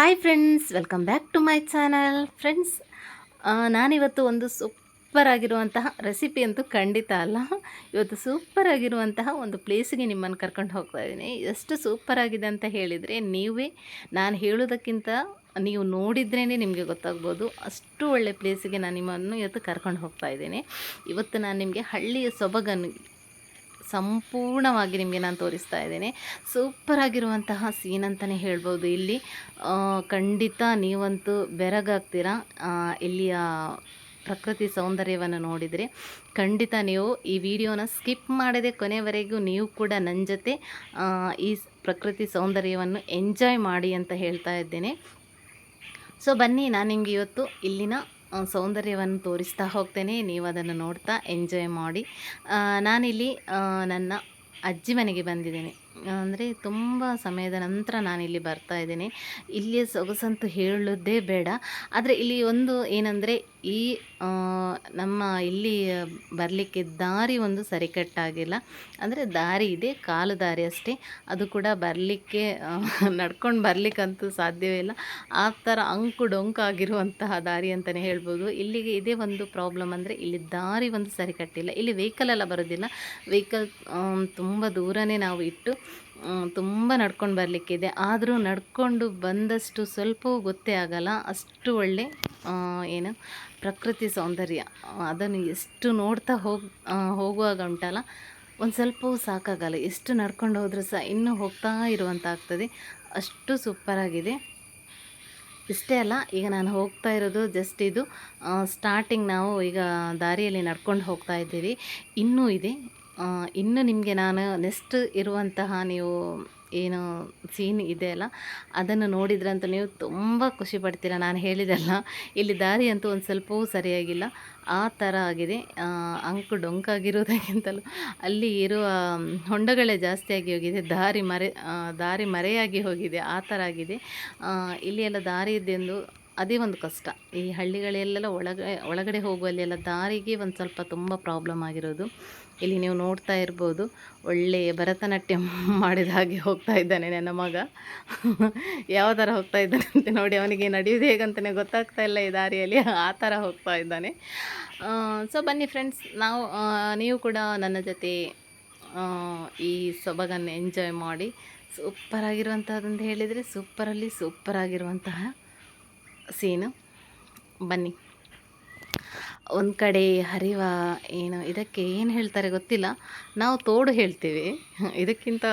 Hi friends welcome back to my channel friends ನಾನಿವತ್ತು ಒಂದು super ಆಗಿರುವಂತಹ ರೆಸಿಪಿ ಅಂತೂ ಖಂಡಿತ ಅಲ್ಲ. ಇವತ್ತು ಸೂಪರ್ ಆಗಿರುವಂತಹ ಒಂದು ಪ್ಲೇಸಿಗೆ ನಿಮ್ಮನ್ನು ಕರ್ಕೊಂಡು ಹೋಗ್ತಾ ಇದ್ದೀನಿ. ಎಷ್ಟು ಸೂಪರ್ ಆಗಿದೆ ಅಂತ ಹೇಳಿದರೆ, ನೀವೇ, ನಾನು ಹೇಳೋದಕ್ಕಿಂತ ನೀವು ನೋಡಿದ್ರೇ ನಿಮಗೆ ಗೊತ್ತಾಗ್ಬೋದು. ಅಷ್ಟು ಒಳ್ಳೆ ಪ್ಲೇಸಿಗೆ ನಾನು ನಿಮ್ಮನ್ನು ಇವತ್ತು ಕರ್ಕೊಂಡು ಹೋಗ್ತಾ ಇದ್ದೀನಿ. ಇವತ್ತು ನಾನು ನಿಮಗೆ ಹಳ್ಳಿಯ ಸೊಬಗನ್ನು ಸಂಪೂರ್ಣವಾಗಿ ನಿಮಗೆ ನಾನು ತೋರಿಸ್ತಾ ಇದ್ದೇನೆ. ಸೂಪರ್ ಆಗಿರುವಂತಹ ಸೀನ್ ಅಂತಲೇ ಹೇಳ್ಬೋದು ಇಲ್ಲಿ. ಖಂಡಿತ ನೀವಂತೂ ಬೆರಗಾಗ್ತೀರಾ? ಇಲ್ಲಿಯ ಪ್ರಕೃತಿ ಸೌಂದರ್ಯವನ್ನು ನೋಡಿದರೆ. ಖಂಡಿತ ನೀವು ಈ ವಿಡಿಯೋನ ಸ್ಕಿಪ್ ಮಾಡದೆ ಕೊನೆವರೆಗೂ ನೀವು ಕೂಡ ನನ್ನ ಜೊತೆ ಈ ಪ್ರಕೃತಿ ಸೌಂದರ್ಯವನ್ನು ಎಂಜಾಯ್ ಮಾಡಿ ಅಂತ ಹೇಳ್ತಾ ಇದ್ದೇನೆ. ಸೊ ಬನ್ನಿ, ನಾನು ನಿಮಗೆ ಇವತ್ತು ಇಲ್ಲಿನ ಸೌಂದರ್ಯವನ್ನು ತೋರಿಸ್ತಾ ಹೋಗ್ತೇನೆ. ನೀವು ಅದನ್ನು ನೋಡ್ತಾ ಎಂಜಾಯ್ ಮಾಡಿ. ನಾನಿಲ್ಲಿ ನನ್ನ ಅಜ್ಜಿ ಮನೆಗೆ ಬಂದಿದ್ದೇನೆ. ಅಂದರೆ ತುಂಬ ಸಮಯದ ನಂತರ ನಾನಿಲ್ಲಿ ಬರ್ತಾ ಇದ್ದೇನೆ. ಇಲ್ಲಿಯ ಸೊಗಸಂತೂ ಹೇಳೋದೇ ಬೇಡ. ಆದರೆ ಇಲ್ಲಿ ಒಂದು ಏನಂದರೆ ಈ ನಮ್ಮ ಇಲ್ಲಿ ಬರಲಿಕ್ಕೆ ದಾರಿ ಒಂದು ಸರಿಕಟ್ಟಾಗಿಲ್ಲ. ಅಂದರೆ ದಾರಿ ಇದೆ, ಕಾಲು ದಾರಿ ಅಷ್ಟೇ. ಅದು ಕೂಡ ಬರಲಿಕ್ಕೆ ನಡ್ಕೊಂಡು ಬರಲಿಕ್ಕಂತೂ ಸಾಧ್ಯವೇ ಇಲ್ಲ. ಆ ಥರ ಅಂಕು ಡೊಂಕಾಗಿರುವಂತಹ ದಾರಿ ಅಂತಲೇ ಹೇಳ್ಬೋದು. ಇಲ್ಲಿಗೆ ಇದೇ ಒಂದು ಪ್ರಾಬ್ಲಮ್ ಅಂದರೆ ಇಲ್ಲಿ ದಾರಿ ಒಂದು ಸರಿಕಟ್ಟಿಲ್ಲ. ಇಲ್ಲಿ ವೆಹಿಕಲ್ ಎಲ್ಲ ಬರೋದಿಲ್ಲ. ವೆಹಿಕಲ್ ತುಂಬ ದೂರನೇ ನಾವು ಇಟ್ಟು ತುಂಬ ನಡ್ಕೊಂಡು ಬರಲಿಕ್ಕಿದೆ. ಆದರೂ ನಡ್ಕೊಂಡು ಬಂದಷ್ಟು ಸ್ವಲ್ಪವೂ ಗೊತ್ತೇ ಆಗಲ್ಲ. ಅಷ್ಟು ಒಳ್ಳೆ ಏನು? ಪ್ರಕೃತಿ ಸೌಂದರ್ಯ. ಅದನ್ನು ಎಷ್ಟು ನೋಡ್ತಾ ಹೋಗಿ ಹೋಗುವಾಗ ಉಂಟಲ್ಲ, ಒಂದು ಸ್ವಲ್ಪವೂ ಸಾಕಾಗಲ್ಲ. ಎಷ್ಟು ನಡ್ಕೊಂಡು ಹೋದರೂ ಸಹ ಇನ್ನೂ ಹೋಗ್ತಾ ಇರುವಂತ ಆಗ್ತದೆ ಅಷ್ಟು ಸೂಪರಾಗಿದೆ. ಇಷ್ಟೇ ಅಲ್ಲ, ಈಗ ನಾನು ಹೋಗ್ತಾ ಇರೋದು ಜಸ್ಟ್ ಇದು ಸ್ಟಾರ್ಟಿಂಗ್ ನಾವು ಈಗ ದಾರಿಯಲ್ಲಿ ನಡ್ಕೊಂಡು ಹೋಗ್ತಾ ಇದ್ದೀವಿ. ಇನ್ನೂ ಇದೆ. ಇನ್ನು ನಿಮಗೆ ನಾನು ನೆಕ್ಸ್ಟ್ ಇರುವಂತಹ ನೀವು ಏನು ಸೀನ್ ಇದೆ ಅಲ್ಲ, ಅದನ್ನು ನೋಡಿದ್ರಂತೂ ನೀವು ತುಂಬ ಖುಷಿ ಪಡ್ತೀರ. ನಾನು ಹೇಳಿದಲ್ಲ, ಇಲ್ಲಿ ದಾರಿ ಅಂತೂ ಒಂದು ಸ್ವಲ್ಪವೂ ಸರಿಯಾಗಿಲ್ಲ. ಆ ಥರ ಆಗಿದೆ. ಅಂಕು ಡೊಂಕಾಗಿರೋದಕ್ಕಿಂತಲೂ ಅಲ್ಲಿ ಇರುವ ಹೊಂಡಗಳೇ ಜಾಸ್ತಿಯಾಗಿ ಹೋಗಿದೆ. ದಾರಿ ಮರೆ ದಾರಿ ಮರೆಯಾಗಿ ಹೋಗಿದೆ. ಆ ಥರ ಆಗಿದೆ. ಇಲ್ಲಿ ಎಲ್ಲ ದಾರಿ ಇದೆಂದು ಅದೇ ಒಂದು ಕಷ್ಟ. ಈ ಹಳ್ಳಿಗಳೆಲ್ಲ ಒಳಗೆ, ಒಳಗಡೆ ಹೋಗುವಲ್ಲಿ ಎಲ್ಲ ದಾರಿಗೆ ಒಂದು ಸ್ವಲ್ಪ ತುಂಬ ಪ್ರಾಬ್ಲಮ್ ಆಗಿರೋದು. ಇಲ್ಲಿ ನೀವು ನೋಡ್ತಾ ಇರ್ಬೋದು, ಒಳ್ಳೆಯ ಭರತನಾಟ್ಯ ಮಾಡಿದ ಹಾಗೆ ಹೋಗ್ತಾ ಇದ್ದಾನೆ ನನ್ನ ಮಗ. ಯಾವ ಥರ ಹೋಗ್ತಾ ಇದ್ದಾನೆ ಅಂತ ನೋಡಿ, ಅವನಿಗೆ ನಡೆಯೋದು ಹೇಗಂತಲೇ ಗೊತ್ತಾಗ್ತಾ ಇಲ್ಲ ಈ ದಾರಿಯಲ್ಲಿ. ಆ ಥರ ಹೋಗ್ತಾ ಇದ್ದಾನೆ. ಸೊ ಬನ್ನಿ ಫ್ರೆಂಡ್ಸ್ ನಾವು ನೀವು ಕೂಡ ನನ್ನ ಜೊತೆ ಈ ಸೊಬಗನ್ನು ಎಂಜಾಯ್ ಮಾಡಿ ಸೂಪರ್ ಆಗಿರುವಂತಹದ್ದು ಹೇಳಿದರೆ ಸೂಪರಲ್ಲಿ ಸೂಪರ್ ಆಗಿರುವಂತಹ ಸೀನು ಬನ್ನಿ. ಒಂದು ಕಡೆ ಹರಿವ ಏನು, ಇದಕ್ಕೆ ಏನು ಹೇಳ್ತಾರೆ ಗೊತ್ತಿಲ್ಲ. ನಾವು ತೋಡು ಹೇಳ್ತೀವಿ. ಇದಕ್ಕಿಂತ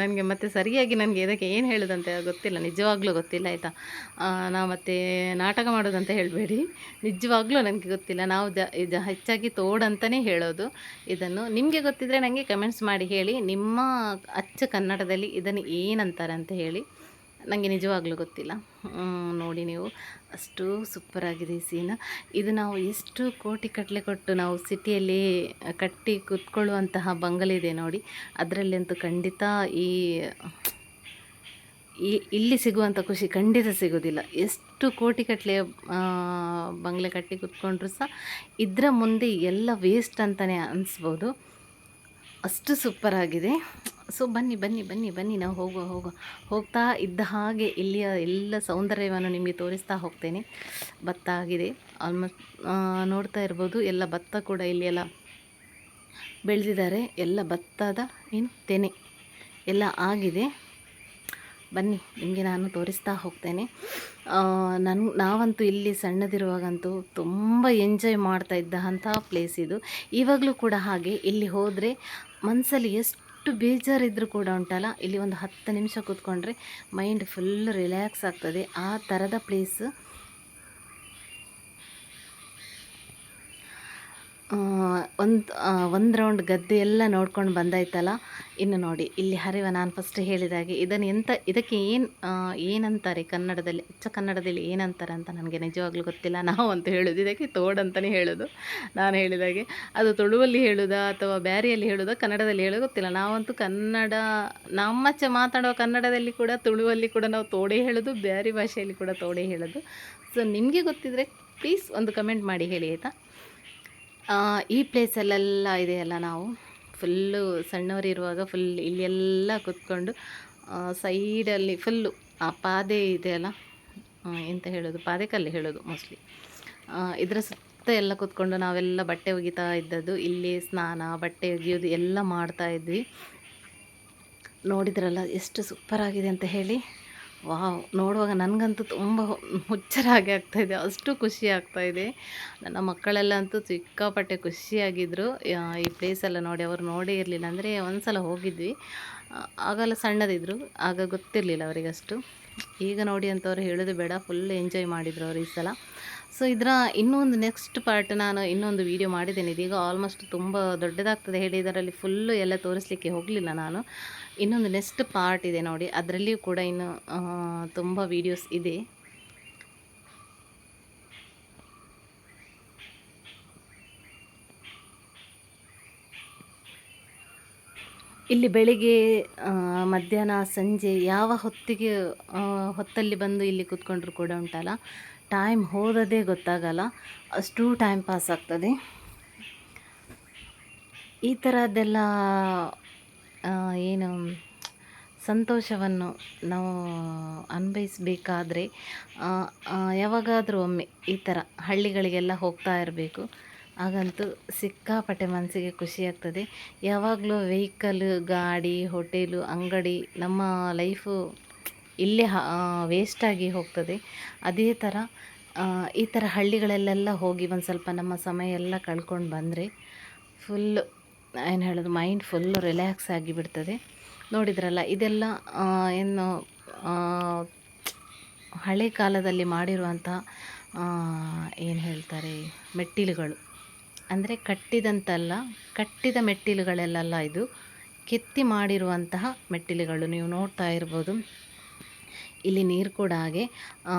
ನನಗೆ ಮತ್ತೆ ಸರಿಯಾಗಿ ನನಗೆ ಇದಕ್ಕೆ ಏನು ಹೇಳೋದಂತ ಗೊತ್ತಿಲ್ಲ, ನಿಜವಾಗ್ಲೂ ಗೊತ್ತಿಲ್ಲ, ಆಯಿತಾ? ನಾವು ಮತ್ತೆ ನಾಟಕ ಮಾಡೋದಂತ ಹೇಳಬೇಡಿ. ನಿಜವಾಗ್ಲೂ ನನಗೆ ಗೊತ್ತಿಲ್ಲ. ನಾವು ಜ ಇದು ಹೆಚ್ಚಾಗಿ ತೋಡು ಅಂತಲೇ ಹೇಳೋದು ಇದನ್ನು. ನಿಮಗೆ ಗೊತ್ತಿದ್ದರೆ ನನಗೆ ಕಮೆಂಟ್ಸ್ ಮಾಡಿ ಹೇಳಿ. ನಿಮ್ಮ ಅಚ್ಚ ಕನ್ನಡದಲ್ಲಿ ಇದನ್ನು ಏನಂತಾರೆ ಅಂತ ಹೇಳಿ. ನನಗೆ ನಿಜವಾಗ್ಲೂ ಗೊತ್ತಿಲ್ಲ. ನೋಡಿ ನೀವು. ಅಷ್ಟು ಸೂಪರಾಗಿದೆ ಈ ಸೀನ್ ಇದು ನಾವು ಎಷ್ಟು ಕೋಟಿ ಕಟ್ಟಲೆ ಕೊಟ್ಟು ನಾವು ಸಿಟಿಯಲ್ಲಿ ಕಟ್ಟಿ ಕೂತ್ಕೊಳ್ಳುವಂತಹ ಬಂಗಲಿದೆ ನೋಡಿ. ಅದರಲ್ಲಂತೂ ಖಂಡಿತ ಈ ಇಲ್ಲಿ ಸಿಗುವಂಥ ಖುಷಿ ಖಂಡಿತ ಸಿಗೋದಿಲ್ಲ ಎಷ್ಟು ಕೋಟಿ ಕಟ್ಟಲೆ ಬಂಗ್ಲೆ ಕಟ್ಟಿ ಕೂತ್ಕೊಂಡ್ರು ಸಹ ಇದರ ಮುಂದೆ ಎಲ್ಲ ವೇಸ್ಟ್ ಅಂತಲೇ ಅನಿಸ್ಬೋದು. ಅಷ್ಟು ಸೂಪರ್ ಆಗಿದೆ. ಸೊ ಬನ್ನಿ ಬನ್ನಿ ಬನ್ನಿ ಬನ್ನಿ. ನಾವು ಹೋಗುವ ಹೋಗುವ. ಹೋಗ್ತಾ ಇದ್ದ ಹಾಗೆ ಇಲ್ಲಿಯ ಎಲ್ಲ ಸೌಂದರ್ಯವನ್ನು ನಿಮಗೆ ತೋರಿಸ್ತಾ ಹೋಗ್ತೇನೆ. ಭತ್ತ ಆಗಿದೆ. ಆಲ್ಮೋಸ್ಟ್ ನೋಡ್ತಾ ಇರ್ಬೋದು. ಎಲ್ಲ ಭತ್ತ ಕೂಡ ಇಲ್ಲಿ ಎಲ್ಲ ಬೆಳೆದಿದ್ದಾರೆ. ಎಲ್ಲ ಭತ್ತದ, ಏನು, ತೆನೆ ಎಲ್ಲ ಆಗಿದೆ. ಬನ್ನಿ, ನಿಮಗೆ ನಾನು ತೋರಿಸ್ತಾ ಹೋಗ್ತೇನೆ. ನನ್, ನಾವಂತೂ ಇಲ್ಲಿ ಸಣ್ಣದಿರುವಾಗಂತೂ ತುಂಬ ಎಂಜಾಯ್ ಮಾಡ್ತಾ ಇದ್ದಂಥ ಪ್ಲೇಸ್ ಇದು. ಇವಾಗಲೂ ಕೂಡ ಹಾಗೆ. ಇಲ್ಲಿ ಹೋದರೆ ಮನಸ್ಸಲ್ಲಿ ಎಷ್ಟು ಬೇಜಾರಿದ್ರೂ ಕೂಡ ಉಂಟಲ್ಲ? ಇಲ್ಲಿ ಒಂದು ಹತ್ತು ನಿಮಿಷ ಕೂತ್ಕೊಂಡ್ರೆ ಮೈಂಡ್ ಫುಲ್ ರಿಲ್ಯಾಕ್ಸ್ ಆಗ್ತದೆ. ಆ ಥರದ ಪ್ಲೇಸ್ ಒಂದು ಒಂದು ರೌಂಡ್ ಗದ್ದೆ ಎಲ್ಲ ನೋಡ್ಕೊಂಡು ಬಂದಾಯ್ತಲ್ಲ? ಇನ್ನು ನೋಡಿ, ಇಲ್ಲಿ ಹರಿವ ನಾನು ಫಸ್ಟ್ ಹೇಳಿದಾಗೆ ಇದನ್ನು ಎಂತ, ಇದಕ್ಕೆ ಏನು ಏನಂತಾರೆ ಕನ್ನಡದಲ್ಲಿ? ಅಚ್ಚ ಕನ್ನಡದಲ್ಲಿ ಏನಂತಾರೆ ಅಂತ ನನಗೆ ನಿಜವಾಗ್ಲೂ ಗೊತ್ತಿಲ್ಲ. ನಾವು ಅಂತ ಹೇಳೋದು, ಇದಕ್ಕೆ ತೋಡ್ ಅಂತಲೇ ಹೇಳೋದು. ನಾನು ಹೇಳಿದಾಗೆ ಅದು ತುಳುವಲ್ಲಿ ಹೇಳೋದಾ ಅಥವಾ ಬ್ಯಾರಿಯಲ್ಲಿ ಹೇಳೋದಾ, ಕನ್ನಡದಲ್ಲಿ ಹೇಳೋದು ಗೊತ್ತಿಲ್ಲ. ನಾವಂತೂ ಕನ್ನಡ ನಮ್ಮಚ್ಚೆ ಮಾತಾಡೋ ಕನ್ನಡದಲ್ಲಿ ಕೂಡ, ತುಳುವಲ್ಲಿ ಕೂಡ ನಾವು ತೋಡೆ ಹೇಳೋದು, ಬ್ಯಾರಿ ಭಾಷೆಯಲ್ಲಿ ಕೂಡ ತೋಡೆ ಹೇಳೋದು. ಸೊ ನಿಮಗೆ ಗೊತ್ತಿದ್ದರೆ ಪ್ಲೀಸ್ ಒಂದು ಕಮೆಂಟ್ ಮಾಡಿ ಹೇಳಿ, ಆಯಿತಾ? ಈ ಪ್ಲೇಸಲ್ಲೆಲ್ಲ ಇದೆಯಲ್ಲ ನಾವು? ಫುಲ್ಲು ಸಣ್ಣವರಿರುವಾಗ ಫುಲ್ ಇಲ್ಲೆಲ್ಲ ಕೂತ್ಕೊಂಡು ಸೈಡಲ್ಲಿ ಫುಲ್ಲು ಆ ಪಾದೆ ಇದೆಯಲ್ಲ ಎಂತ ಹೇಳೋದು? ಪಾದೆ ಕಲ್ಲು ಹೇಳೋದು ಮೋಸ್ಟ್ಲಿ ಇದರ ಸುತ್ತ ಎಲ್ಲ ಕೂತ್ಕೊಂಡು ನಾವೆಲ್ಲ ಬಟ್ಟೆ ಒಗಿತಾ ಇದ್ದದ್ದು, ಇಲ್ಲಿ ಸ್ನಾನ, ಬಟ್ಟೆ ಒಗೆಯೋದು ಎಲ್ಲ ಮಾಡ್ತಾ ಇದ್ವಿ. ನೋಡಿದ್ರಲ್ಲ, ಎಷ್ಟು ಸೂಪರ್ ಆಗಿದೆ ಅಂತ ಹೇಳಿ. ವಾವ್, ನೋಡುವಾಗ ನನಗಂತೂ ತುಂಬ ಹುಚ್ಚರಾಗಿ ಆಗ್ತಾಯಿದೆ ಅಷ್ಟು ಖುಷಿ ಆಗ್ತಾಯಿದೆ ನನ್ನ ಮಕ್ಕಳೆಲ್ಲ ಅಂತೂ ಸಿಕ್ಕಾಪಟ್ಟೆ ಖುಷಿಯಾಗಿದ್ದರು ಈ ಪ್ಲೇಸೆಲ್ಲ ನೋಡಿ, ಅವರು ನೋಡೇ ಇರಲಿಲ್ಲ ಅಂದರೆ ಒಂದು ಸಲ ಹೋಗಿದ್ವಿ ಆಗೆಲ್ಲ ಸಣ್ಣದಿದ್ದರು ಆಗ ಗೊತ್ತಿರಲಿಲ್ಲ ಅವರಿಗಷ್ಟು. ಈಗ ನೋಡಿ ಅಂತವ್ರು ಹೇಳೋದು ಬೇಡ ಫುಲ್ ಎಂಜಾಯ್ ಮಾಡಿದರು ಅವರು ಈ ಸಲ. ಸೊ ಇದರ ಇನ್ನೊಂದು ನೆಕ್ಸ್ಟ್ ಪಾರ್ಟ್ ನಾನು ಇನ್ನೊಂದು ವೀಡಿಯೋ ಮಾಡಿದ್ದೇನೆ. ಇದೀಗ ಆಲ್ಮೋಸ್ಟ್ ತುಂಬ ದೊಡ್ಡದಾಗ್ತದೆ ಹೇಳಿ. ಇದರಲ್ಲಿ ಫುಲ್ಲು ಎಲ್ಲ ತೋರಿಸಲಿಕ್ಕೆ ಹೋಗಲಿಲ್ಲ ನಾನು. ಇನ್ನೊಂದು ನೆಕ್ಸ್ಟ್ ಪಾರ್ಟ್ ಇದೆ ನೋಡಿ. ಅದರಲ್ಲಿಯೂ ಕೂಡ ಇನ್ನು ತುಂಬ ವೀಡಿಯೋಸ್ ಇದೆ. ಇಲ್ಲಿ ಬೆಳಿಗ್ಗೆ ಮಧ್ಯಾಹ್ನ, ಸಂಜೆ ಯಾವ ಹೊತ್ತಿಗೆ ಹೊತ್ತಲ್ಲಿ ಬಂದು ಇಲ್ಲಿ ಕೂತ್ಕೊಂಡ್ರು ಕೂಡ ಉಂಟಲ್ಲ? ಟೈಮ್ ಹೋದದೇ ಗೊತ್ತಾಗಲ್ಲ. ಅಷ್ಟು ಟೈಮ್ ಪಾಸ್ ಆಗ್ತದೆ. ಈ ಥರದ್ದೆಲ್ಲ ಏನು ಸಂತೋಷವನ್ನು ನಾವು ಅನ್ಭವಿಸ್ಬೇಕಾದ್ರೆ ಯಾವಾಗಾದರೂ ಒಮ್ಮೆ ಈ ಥರ ಹಳ್ಳಿಗಳಿಗೆಲ್ಲ ಹೋಗ್ತಾ ಇರಬೇಕು. ಆಗಂತೂ ಸಿಕ್ಕಾಪಟ್ಟೆ ಮನಸ್ಸಿಗೆ ಖುಷಿ ಆಗ್ತದೆ. ಯಾವಾಗಲೂ ವೆಹಿಕಲ್, ಗಾಡಿ, ಹೋಟೆಲು, ಅಂಗಡಿ ನಮ್ಮ ಲೈಫು ಇಲ್ಲೇ ವೇಸ್ಟಾಗಿ ಹೋಗ್ತದೆ. ಅದೇ ಥರ ಈ ಥರ ಹಳ್ಳಿಗಳಲ್ಲೆಲ್ಲ ಹೋಗಿ ಒಂದು ಸ್ವಲ್ಪ ನಮ್ಮ ಸಮಯ ಎಲ್ಲ ಕಳ್ಕೊಂಡು ಬಂದರೆ ಫುಲ್ ಏನು ಹೇಳೋದು ಮೈಂಡ್ ಫುಲ್ಲು ರಿಲ್ಯಾಕ್ಸ್ ಆಗಿಬಿಡ್ತದೆ ನೋಡಿದ್ರಲ್ಲ, ಇದೆಲ್ಲ ಏನು ಹಳೆ ಕಾಲದಲ್ಲಿ ಮಾಡಿರುವಂಥ ಏನು ಹೇಳ್ತಾರೆ, ಮೆಟ್ಟಿಲುಗಳು. ಅಂದರೆ ಕಟ್ಟಿದಂತಲ್ಲ ಕಟ್ಟಿದ ಮೆಟ್ಟಿಲುಗಳಲ್ಲೆಲ್ಲ ಇದು ಕೆತ್ತಿ ಮಾಡಿರುವಂತಹ ಮೆಟ್ಟಿಲುಗಳು. ನೀವು ನೋಡ್ತಾ ಇರ್ಬೋದು. ಇಲ್ಲಿ ನೀರು ಕೂಡ ಹಾಗೆ ಆ,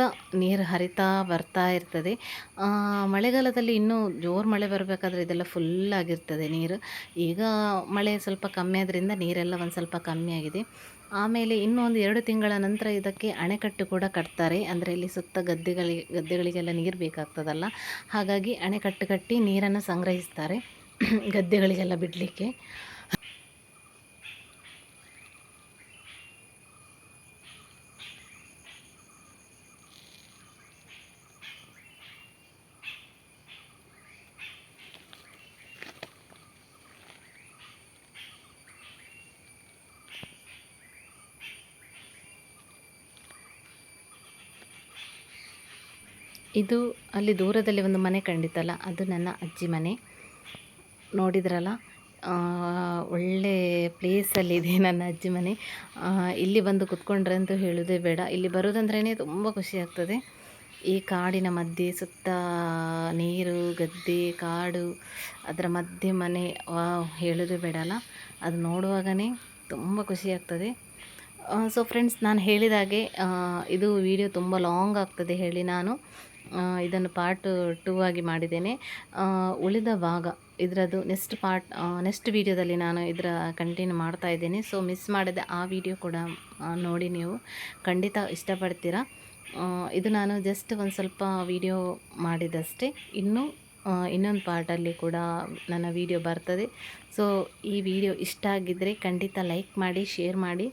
ಸುತ್ತ ನೀರು ಹರಿತಾ ಬರ್ತಾ ಇರ್ತದೆ. ಮಳೆಗಾಲದಲ್ಲಿ ಇನ್ನೂ ಜೋರು ಮಳೆ ಬರಬೇಕಾದ್ರೆ ಇದೆಲ್ಲ ಫುಲ್ ಆಗಿರ್ತದೆ ನೀರು. ಈಗ ಮಳೆ ಸ್ವಲ್ಪ ಕಮ್ಮಿ ಆದ್ದರಿಂದ ನೀರೆಲ್ಲ ಒಂದು ಸ್ವಲ್ಪ ಕಮ್ಮಿ ಆಗಿದೆ. ಆಮೇಲೆ ಇನ್ನೂ ಒಂದು ಎರಡು ತಿಂಗಳ ನಂತರ ಇದಕ್ಕೆ ಅಣೆಕಟ್ಟು ಕೂಡ ಕಟ್ತಾರೆ. ಅಂದರೆ ಇಲ್ಲಿ ಸುತ್ತ ಗದ್ದೆಗಳಿಗೆ, ಗದ್ದೆಗಳಿಗೆಲ್ಲ ನೀರು ಬೇಕಾಗ್ತದಲ್ಲ. ಹಾಗಾಗಿ ಅಣೆಕಟ್ಟು ಕಟ್ಟಿ ನೀರನ್ನು ಸಂಗ್ರಹಿಸ್ತಾರೆ. ಗದ್ದೆಗಳಿಗೆಲ್ಲ ಬಿಡಲಿಕ್ಕೆ. ಇದು ಅಲ್ಲಿ ದೂರದಲ್ಲಿ ಒಂದು ಮನೆ ಕಂಡಿತಲ್ಲ ಅದು ನನ್ನ ಅಜ್ಜಿ ಮನೆ. ನೋಡಿದ್ರಲ್ಲ ಒಳ್ಳೆ ಪ್ಲೇಸಲ್ಲಿದೆ ನನ್ನ ಅಜ್ಜಿ ಮನೆ. ಇಲ್ಲಿ ಬಂದು ಕುತ್ಕೊಂಡ್ರೆ ಅಂತೂ ಹೇಳೋದೇ ಬೇಡ. ಇಲ್ಲಿ ಬರೋದಂದ್ರೇ ತುಂಬ ಖುಷಿ ಆಗ್ತದೆ. ಈ ಕಾಡಿನ ಮಧ್ಯೆ ಸುತ್ತ ನೀರು, ಗದ್ದೆ, ಕಾಡು, ಅದರ ಮಧ್ಯೆ ಮನೆ ವಾ ಹೇಳೋದೇ ಬೇಡಲ್ಲ ಅದು ನೋಡುವಾಗನೇ ತುಂಬ ಖುಷಿ ಆಗ್ತದೆ. ಸೊ ಫ್ರೆಂಡ್ಸ್ ನಾನು ಹೇಳಿದಾಗೆ ಇದು ವಿಡಿಯೋ ತುಂಬ ಲಾಂಗ್ ಆಗ್ತದೆ ಹೇಳಿ ನಾನು. ಇದನ್ನು ಪಾರ್ಟ್ ಟೂ ಆಗಿ ಮಾಡಿದ್ದೇನೆ. ಉಳಿದ ಭಾಗ, ಇದರದ್ದು ನೆಕ್ಸ್ಟ್ ಪಾರ್ಟ್ ನೆಕ್ಸ್ಟ್ ವೀಡಿಯೋದಲ್ಲಿ ನಾನು ಇದರ ಕಂಟಿನ್ಯೂ ಮಾಡ್ತಾ ಇದ್ದೇನೆ. ಸೊ ಮಿಸ್ ಮಾಡಿದ ಆ ವಿಡಿಯೋ ಕೂಡ ನೋಡಿ ನೀವು. ಖಂಡಿತ ಇಷ್ಟಪಡ್ತೀರಾ? ಇದು ನಾನು ಜಸ್ಟ್ ಒಂದು ಸ್ವಲ್ಪ ವಿಡಿಯೋ ಮಾಡಿದಷ್ಟೇ. ಇನ್ನೂ ಇನ್ನೊಂದು ಪಾರ್ಟಲ್ಲಿ ಕೂಡ ನನ್ನ ವಿಡಿಯೋ ಬರ್ತದೆ. ಸೊ ಈ ವಿಡಿಯೋ ಇಷ್ಟ ಆಗಿದ್ದರೆ ಖಂಡಿತ ಲೈಕ್ ಮಾಡಿ ಶೇರ್ ಮಾಡಿ.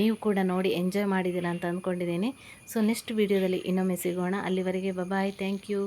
ನೀವು ಕೂಡ ನೋಡಿ ಎಂಜಾಯ್ ಮಾಡಿದ್ದೀರಾ ಅಂತ ಅಂದ್ಕೊಂಡಿದ್ದೀನಿ. ಸೊ ನೆಕ್ಸ್ಟ್ ವೀಡಿಯೋದಲ್ಲಿ ಇನ್ನೊಮ್ಮೆ ಸಿಗೋಣ. ಅಲ್ಲಿವರೆಗೆ ಬಾಯ್ ಥ್ಯಾಂಕ್ ಯು